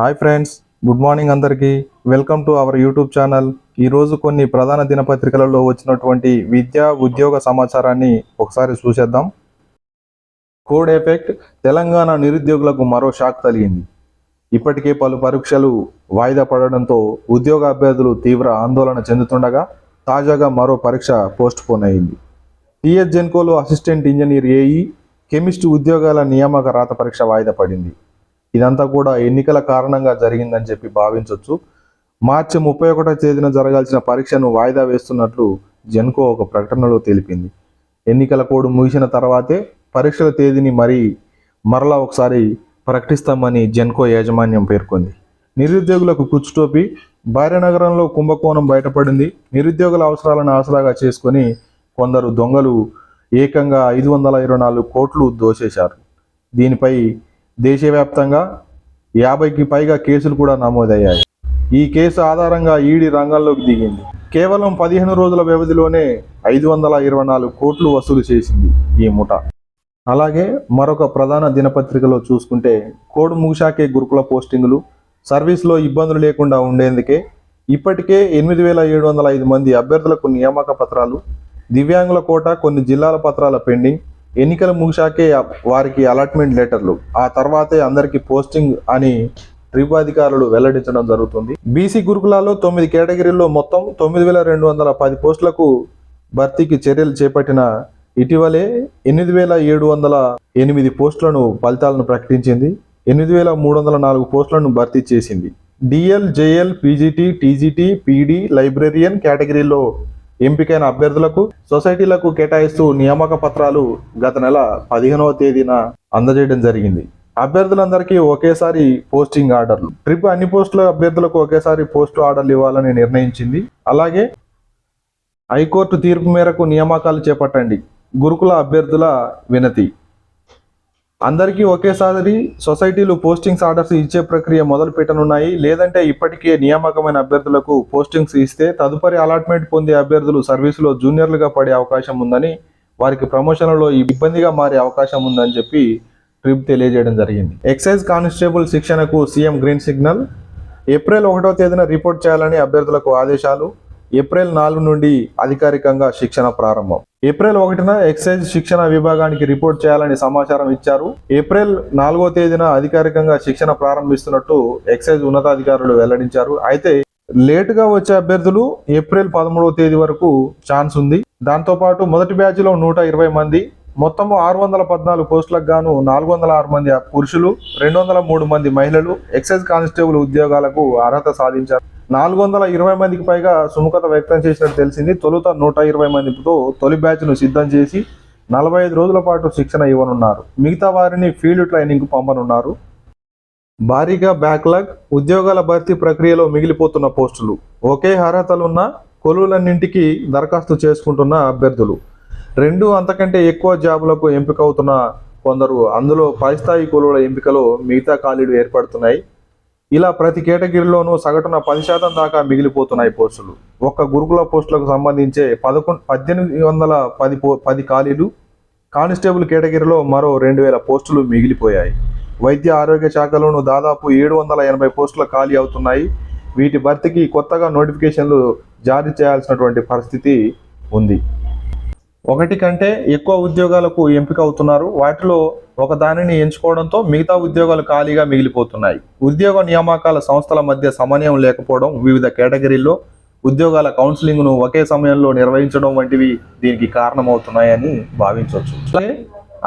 Hi friends good morning అందరికీ. Welcome to our YouTube channel. ఈరోజు కొన్ని ప్రధాన దినపత్రికలలో వచ్చినటువంటి విద్యా ఉద్యోగ సమాచారాన్ని ఒకసారి చూసేద్దాం. కోడ్ ఎఫెక్ట్ తెలంగాణ నిరుద్యోగులకు మరో షాక్ తగిలింది. ఇప్పటికే పలు పరీక్షలు వాయిదా పడడంతో ఉద్యోగ అభ్యర్థులు తీవ్ర ఆందోళన చెందుతుండగా తాజాగా మరో పరీక్ష పోస్ట్ పోన్ అయింది. టిఎస్ జెన్కోలో అసిస్టెంట్ ఇంజనీర్ ఏఈ కెమిస్ట్ ఉద్యోగాల నియామక రాత పరీక్ష వాయిదా పడింది. ఇదంతా కూడా ఎన్నికల కారణంగా జరిగిందని చెప్పి భావించవచ్చు మార్చి ముప్పై ఒకటో తేదీన జరగాల్సిన పరీక్షను వాయిదా వేస్తున్నట్లు జెన్కో ఒక ప్రకటనలో తెలిపింది. ఎన్నికల కోడ్ ముగిసిన తర్వాతే పరీక్షల తేదీని మరీ మరలా ఒకసారి ప్రకటిస్తామని జెన్కో యాజమాన్యం పేర్కొంది. నిరుద్యోగులకు కుచ్చుటోపి భార్యనగరంలో కుంభకోణం బయటపడింది. నిరుద్యోగుల అవసరాలను ఆసరాగా చేసుకొని కొందరు దొంగలు ఏకంగా ఐదు వందల ఇరవై నాలుగు కోట్లు దోచేశారు దీనిపై దేశవ్యాప్తంగా యాభైకి పైగా కేసులు కూడా నమోదయ్యాయి. ఈ కేసు ఆధారంగా ఈడీ రంగంలోకి దిగింది. కేవలం పదిహేను రోజుల వ్యవధిలోనే ఐదు వందల ఇరవై నాలుగు కోట్లు వసూలు చేసింది ఈ ముఠ. అలాగే మరొక ప్రధాన దినపత్రికలో చూసుకుంటే కోడ్ ముగిశాకే గురుకుల పోస్టింగులు సర్వీస్లో ఇబ్బందులు లేకుండా ఉండేందుకే ఇప్పటికే ఎనిమిది వేల ఏడు వందల ఐదు మంది అభ్యర్థులకు నియామక పత్రాలు దివ్యాంగుల కోట కొన్ని జిల్లాల పత్రాల పెండింగ్ ఎన్నికలు ముగిశాకే వారికి అలాట్మెంట్ లెటర్లు ఆ తర్వాతే అందరికీ పోస్టింగ్ అని ట్రిప్ అధికారులు వెల్లడించడం జరుగుతుంది. బీసీ గురుకులాల్లో తొమ్మిది కేటగిరీల్లో మొత్తం తొమ్మిది వేల రెండు వందల పది పోస్టులకు భర్తీకి చర్యలు చేపట్టిన ఇటీవలే ఎనిమిది వేల ఏడు వందల ఎనిమిది పోస్టులను ఫలితాలను ప్రకటించింది. ఎనిమిది వేల మూడు వందల నాలుగు పోస్టులను భర్తీ చేసింది. DL JL PGT TGT PD librarian కేటగిరీలో ఎంపికైన అభ్యర్థులకు సొసైటీలకు కేటాయిస్తూ నియామక పత్రాలు గత నెల పదిహేనవ తేదీన అందజేయడం జరిగింది. అభ్యర్థులందరికీ ఒకేసారి పోస్టింగ్ ఆర్డర్లు. ట్రిప్ అన్ని పోస్టుల అభ్యర్థులకు ఒకేసారి పోస్టు ఆర్డర్లు ఇవ్వాలని నిర్ణయించింది. అలాగే హైకోర్టు తీర్పు మేరకు నియామకాలు చేపట్టండి. గురుకుల అభ్యర్థుల వినతి. అందరికీ ఒకేసారి సొసైటీలు పోస్టింగ్స్ ఆర్డర్స్ ఇచ్చే ప్రక్రియ మొదలు పెట్టనున్నాయి. లేదంటే ఇప్పటికే నియామకమైన అభ్యర్థులకు పోస్టింగ్స్ ఇస్తే తదుపరి అలాట్మెంట్ పొందే అభ్యర్థులు సర్వీసులో జూనియర్లుగా పడే అవకాశం ఉందని వారికి ప్రమోషన్లలో ఇబ్బందిగా మారే అవకాశం ఉందని చెప్పి ట్రిప్ తెలియజేయడం జరిగింది. ఎక్సైజ్ కానిస్టేబుల్ శిక్షణకు సీఎం గ్రీన్ సిగ్నల్. ఏప్రిల్ ఒకటో తేదీన రిపోర్ట్ చేయాలని అభ్యర్థులకు ఆదేశాలు. ఏప్రిల్ నాలుగు నుండి అధికారికంగా శిక్షణ ప్రారంభం. ఏప్రిల్ ఒకటిన ఎక్సైజ్ శిక్షణ విభాగానికి రిపోర్ట్ చేయాలని సమాచారం ఇచ్చారు. ఏప్రిల్ నాలుగో తేదీన అధికారికంగా శిక్షణ ప్రారంభిస్తున్నట్టు ఎక్సైజ్ ఉన్నతాధికారులు వెల్లడించారు. అయితే లేటుగా వచ్చే అభ్యర్థులు ఏప్రిల్ పదమూడవ తేదీ వరకు ఛాన్స్ ఉంది. దాంతోపాటు మొదటి బ్యాచ్లో నూట ఇరవై మంది మొత్తము ఆరు వందల పద్నాలుగు పోస్టులకు గాను నాలుగు వందల ఆరు మంది పురుషులు రెండు వందల మూడు మంది మహిళలు ఎక్సైజ్ కానిస్టేబుల్ ఉద్యోగాలకు అర్హత సాధించారు. నాలుగు వందల ఇరవై మందికి పైగా సుముఖత వ్యక్తం చేసినట్టు తెలిసింది. తొలుత నూట ఇరవై మందితో తొలి బ్యాచ్ను సిద్ధం చేసి నలభై ఐదు రోజుల పాటు శిక్షణ ఇవ్వనున్నారు. మిగతా వారిని ఫీల్డ్ ట్రైనింగ్కు పంపనున్నారు. భారీగా బ్యాక్లాగ్ ఉద్యోగాల భర్తీ ప్రక్రియలో మిగిలిపోతున్న పోస్టులు. ఒకే అర్హతలున్న కొలువులన్నింటికి దరఖాస్తు చేసుకుంటున్న అభ్యర్థులు. రెండు అంతకంటే ఎక్కువ జాబులకు ఎంపికవుతున్న కొందరు. అందులో పై స్థాయి కొలువుల ఎంపికలో మిగతా ఖాళీలు ఏర్పడుతున్నాయి. ఇలా ప్రతి కేటగిరీలోనూ సగటున పది శాతం దాకా మిగిలిపోతున్నాయి పోస్టులు. ఒక్క గురుకుల పోస్టులకు సంబంధించే పదకొండు పద్దెనిమిది వందల పది పో పది ఖాళీలు కానిస్టేబుల్ కేటగిరీలో మరో రెండు వేల పోస్టులు మిగిలిపోయాయి. వైద్య ఆరోగ్య శాఖలోనూ దాదాపు ఏడు వందల ఎనభై పోస్టులు ఖాళీ అవుతున్నాయి. వీటి భర్తీకి కొత్తగా నోటిఫికేషన్లు జారీ చేయాల్సినటువంటి పరిస్థితి ఉంది. ఒకటి కంటే ఎక్కువ ఉద్యోగాలకు ఎంపిక అవుతున్నారు. వాటిలో ఒక దానిని ఎంచుకోవడంతో మిగతా ఉద్యోగాలు ఖాళీగా మిగిలిపోతున్నాయి. ఉద్యోగ నియామకాల సంస్థల మధ్య సమన్వయం లేకపోవడం వివిధ కేటగిరీల్లో ఉద్యోగాల కౌన్సిలింగ్ను ఒకే సమయంలో నిర్వహించడం వంటివి దీనికి కారణమవుతున్నాయని భావించవచ్చు.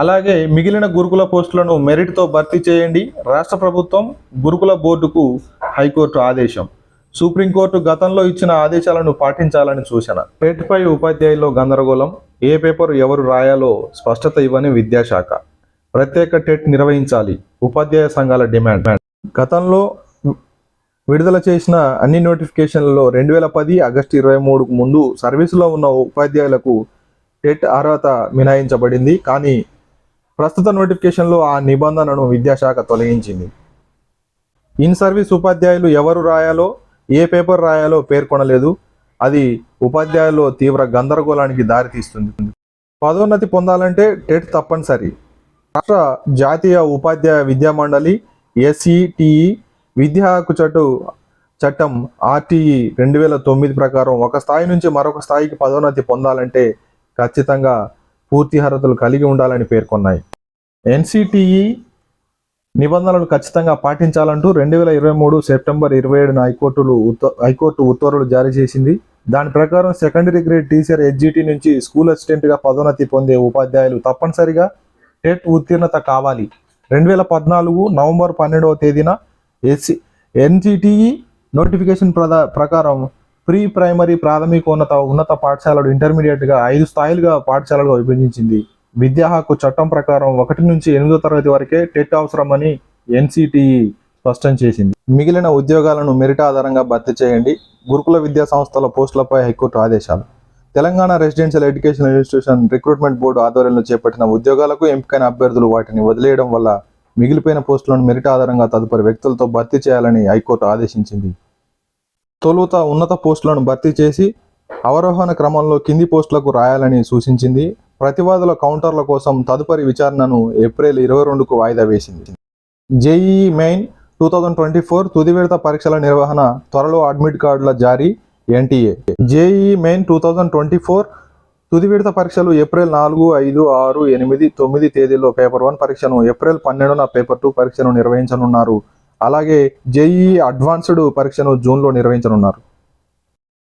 అలాగే మిగిలిన గురుకుల పోస్టులను మెరిట్తో భర్తీ చేయండి. రాష్ట్ర ప్రభుత్వం గురుకుల బోర్డుకు హైకోర్టు ఆదేశం. సుప్రీంకోర్టు గతంలో ఇచ్చిన ఆదేశాలను పాటించాలని సూచన. పేటపై ఉపాధ్యాయుల్లో గందరగోళం. ఏ పేపర్ ఎవరు రాయాలో స్పష్టత ఇవ్వని విద్యాశాఖ. ప్రత్యేక టెట్ నిర్వహించాలి. ఉపాధ్యాయ సంఘాల డిమాండ్. గతంలో విడుదల చేసిన అన్ని నోటిఫికేషన్లలో రెండు వేల పది ఆగస్టు ఇరవై మూడుకు ముందు సర్వీసులో ఉన్న ఉపాధ్యాయులకు టెట్ అర్హత మినహాయించబడింది. కానీ ప్రస్తుత నోటిఫికేషన్లో ఆ నిబంధనను విద్యాశాఖ తొలగించింది. ఇన్ సర్వీస్ ఉపాధ్యాయులు ఎవరు రాయాలో ఏ పేపర్ రాయాలో పేర్కొనలేదు. అది ఉపాధ్యాయుల్లో తీవ్ర గందరగోళానికి దారితీస్తుంది. పదోన్నతి పొందాలంటే టెట్ తప్పనిసరి. రాష్ట్ర జాతీయ ఉపాధ్యాయ విద్యా మండలి ఎస్ఈటిఈ విద్యా హక్కు చట్టు చట్టం ఆర్టీఈ రెండు వేల తొమ్మిది ప్రకారం ఒక స్థాయి నుంచి మరొక స్థాయికి పదోన్నతి పొందాలంటే ఖచ్చితంగా పూర్తి అర్హతలు కలిగి ఉండాలని పేర్కొన్నాయి. ఎన్సిటిఈ నిబంధనలు ఖచ్చితంగా పాటించాలంటూ రెండు వేల ఇరవై మూడు సెప్టెంబర్ ఇరవై ఏడున హైకోర్టులు ఉత్త హైకోర్టు ఉత్తర్వులు జారీ చేసింది. దాని ప్రకారం సెకండరీ గ్రేడ్ టీచర్ హెచ్జిటి నుంచి స్కూల్ అసిస్టెంట్గా పదోన్నతి పొందే ఉపాధ్యాయులు తప్పనిసరిగా టెట్ ఉత్తీర్ణత కావాలి. రెండు వేల పద్నాలుగు నవంబర్ పన్నెండవ తేదీన ఎస్సి ఎన్జిటిఈ నోటిఫికేషన్ ప్రద ప్రకారం ప్రీ ప్రైమరీ ప్రాథమికోన్నత ఉన్నత పాఠశాలలు ఇంటర్మీడియట్గా ఐదు స్థాయిలుగా పాఠశాలలుగా విభజించింది. విద్యా హక్కు చట్టం ప్రకారం ఒకటి నుంచి ఎనిమిదో తరగతి వరకే టెట్ అవసరమని ఎన్సిటిఈ స్పష్టం చేసింది. మిగిలిన ఉద్యోగాలను మెరిట్ ఆధారంగా భర్తీ చేయండి. గురుకుల విద్యా సంస్థల పోస్టులపై హైకోర్టు ఆదేశాలు. Telangana residential education institution recruitment board ఆధ్వర్యంలో చేపట్టిన ఉద్యోగాలకు ఎంపికైన అభ్యర్థులు వాటిని వదిలేయడం వల్ల మిగిలిపోయిన పోస్టులను మెరిట్ ఆధారంగా తదుపరి వ్యక్తులతో భర్తీ చేయాలని హైకోర్టు ఆదేశించింది. తొలుత ఉన్నత పోస్టులను భర్తీ చేసి అవరోహణ క్రమంలో కింది పోస్టులకు రాయాలని సూచించింది. ప్రతివాదుల కౌంటర్ల కోసం తదుపరి విచారణను ఏప్రిల్ ఇరవై రెండుకు వాయిదా వేసింది. JEE main two thousand twenty four తుది విడత పరీక్షల నిర్వహణ త్వరలో అడ్మిట్ కార్డుల జారీ NTA. JEE main two thousand twenty four తుది విడత పరీక్షలు ఏప్రిల్ నాలుగు ఐదు ఆరు ఎనిమిది తొమ్మిది తేదీల్లో పేపర్ వన్ పరీక్షను ఏప్రిల్ పన్నెండున పేపర్ టూ పరీక్షను నిర్వహించనున్నారు. అలాగే జేఈఈ అడ్వాన్స్డ్ పరీక్షను జూన్లో నిర్వహించనున్నారు.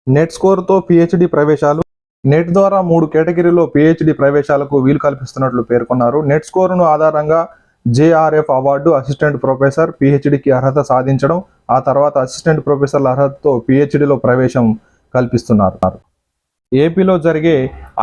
నెట్ స్కోర్తో పిహెచ్డి ప్రవేశాలు. నెట్ ద్వారా మూడు కేటగిరీలో పిహెచ్డి ప్రవేశాలకు వీలు కల్పిస్తున్నట్లు పేర్కొన్నారు. నెట్ స్కోరును ఆధారంగా జేఆర్ఎఫ్ అవార్డు అసిస్టెంట్ ప్రొఫెసర్ పిహెచ్డికి అర్హత సాధించడం ఆ తర్వాత అసిస్టెంట్ ప్రొఫెసర్ల అర్హతతో పిహెచ్డిలో ప్రవేశం కల్పిస్తున్నారు. ఏపీలో జరిగే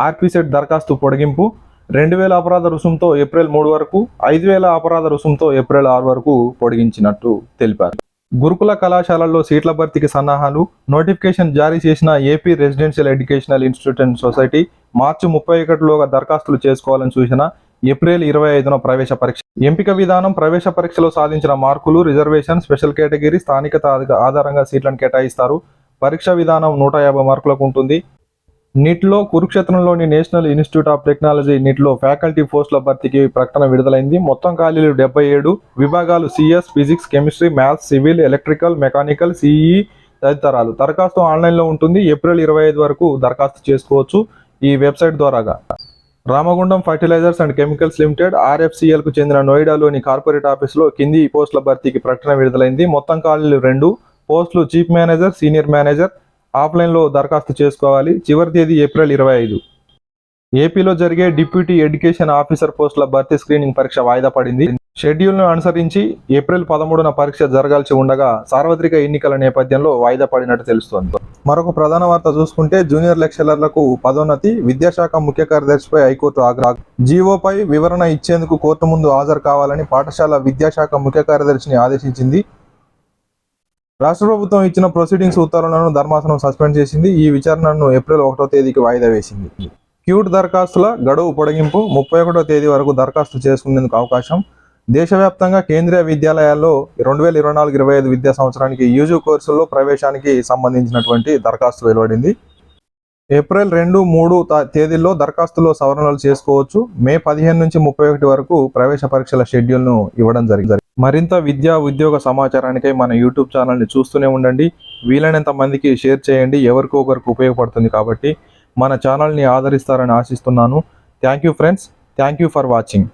ఆర్పీసెట్ దరఖాస్తు పొడిగింపు రెండు వేల అపరాధ రుసుంతో ఏప్రిల్ మూడు వరకు ఐదు వేల అపరాధ రుసుంతో ఏప్రిల్ ఆరు వరకు పొడిగించినట్టు తెలిపారు. గురుకుల కళాశాలల్లో సీట్ల భర్తీకి సన్నాహాలు నోటిఫికేషన్ జారీ చేసిన AP residential educational institution society March ముప్పై ఒకటిలోగా దరఖాస్తులు చేసుకోవాలని సూచన ఏప్రిల్ ఇరవై ఐదున ప్రవేశ పరీక్ష. ఎంపిక విధానం ప్రవేశ పరీక్షలో సాధించిన మార్కులు రిజర్వేషన్ స్పెషల్ కేటగిరీ స్థానికత ఆధారంగా సీట్లను కేటాయిస్తారు. పరీక్ష విధానం నూట యాభై మార్కులకు ఉంటుంది. నీటిలో కురుక్షేత్రంలోని నేషనల్ ఇన్స్టిట్యూట్ ఆఫ్ టెక్నాలజీ నీటిలో ఫ్యాకల్టీ పోస్టుల భర్తీకి ప్రకటన విడుదలైంది. మొత్తం ఖాళీలు డెబ్బై ఏడు విభాగాలు CS physics chemistry maths civil electrical mechanical CE తదితరాలు. దరఖాస్తు ఆన్లైన్లో ఉంటుంది. ఏప్రిల్ ఇరవై ఐదు వరకు దరఖాస్తు చేసుకోవచ్చు ఈ వెబ్సైట్ ద్వారాగా. Ramagundam fertilizers and chemicals limited ఆర్ఎఫ్సిఎల్కు చెందిన నోయిడాలోని కార్పొరేట్ ఆఫీసులో కింది పోస్టుల భర్తీకి ప్రకటన విడుదలైంది. మొత్తం ఖాళీలు రెండు. పోస్టులు చీఫ్ మేనేజర్ సీనియర్ మేనేజర్ ఆఫ్లైన్లో దరఖాస్తు చేసుకోవాలి. చివరి తేదీ ఏప్రిల్ ఇరవై ఐదు. ఏపీలో జరిగే డిప్యూటీ ఎడ్యుకేషన్ ఆఫీసర్ పోస్టుల భర్తీ స్క్రీనింగ్ పరీక్ష వాయిదా పడింది. షెడ్యూల్ను అనుసరించి ఏప్రిల్ పదమూడున పరీక్ష జరగాల్సి ఉండగా సార్వత్రిక ఎన్నికల నేపథ్యంలో వాయిదా పడినట్టు తెలుస్తోంది. మరొక ప్రధాన వార్త చూసుకుంటే జూనియర్ లెక్చరర్లకు పదోన్నతి విద్యాశాఖ ముఖ్య కార్యదర్శిపై హైకోర్టు ఆగ్రహ. జీవోపై వివరణ ఇచ్చేందుకు కోర్టు ముందు హాజరు కావాలని పాఠశాల విద్యాశాఖ ముఖ్య కార్యదర్శిని ఆదేశించింది. రాష్ట్ర ప్రభుత్వం ఇచ్చిన ప్రొసీడింగ్స్ ఉత్తర్వులను ధర్మాసనం సస్పెండ్ చేసింది. ఈ విచారణను ఏప్రిల్ ఒకటో తేదీకి వాయిదా వేసింది. క్యూట్ దరఖాస్తుల గడువు పొడిగింపు ముప్పై ఒకటో తేదీ వరకు దరఖాస్తు చేసుకునేందుకు అవకాశం. దేశవ్యాప్తంగా కేంద్రీయ విద్యాలయాల్లో రెండు వేల ఇరవై నాలుగు ఇరవై ఐదు విద్యా సంవత్సరానికి యూజీ కోర్సుల్లో ప్రవేశానికి సంబంధించినటువంటి దరఖాస్తు వెలువడింది. ఏప్రిల్ రెండు మూడు తేదీల్లో దరఖాస్తులో సవరణలు చేసుకోవచ్చు. మే పదిహేను నుంచి ముప్పై ఒకటి వరకు ప్రవేశ పరీక్షల షెడ్యూల్ను ఇవ్వడం జరిగింది మరింత విద్యా ఉద్యోగ సమాచారానికై మన యూట్యూబ్ ఛానల్ని చూస్తూనే ఉండండి. వీలైనంత మందికి షేర్ చేయండి. ఎవరికో ఒకరికి ఉపయోగపడుతుంది కాబట్టి మన ఛానల్ని ఆదరిస్తారని ఆశిస్తున్నాను. Thank you friends. Thank you for watching.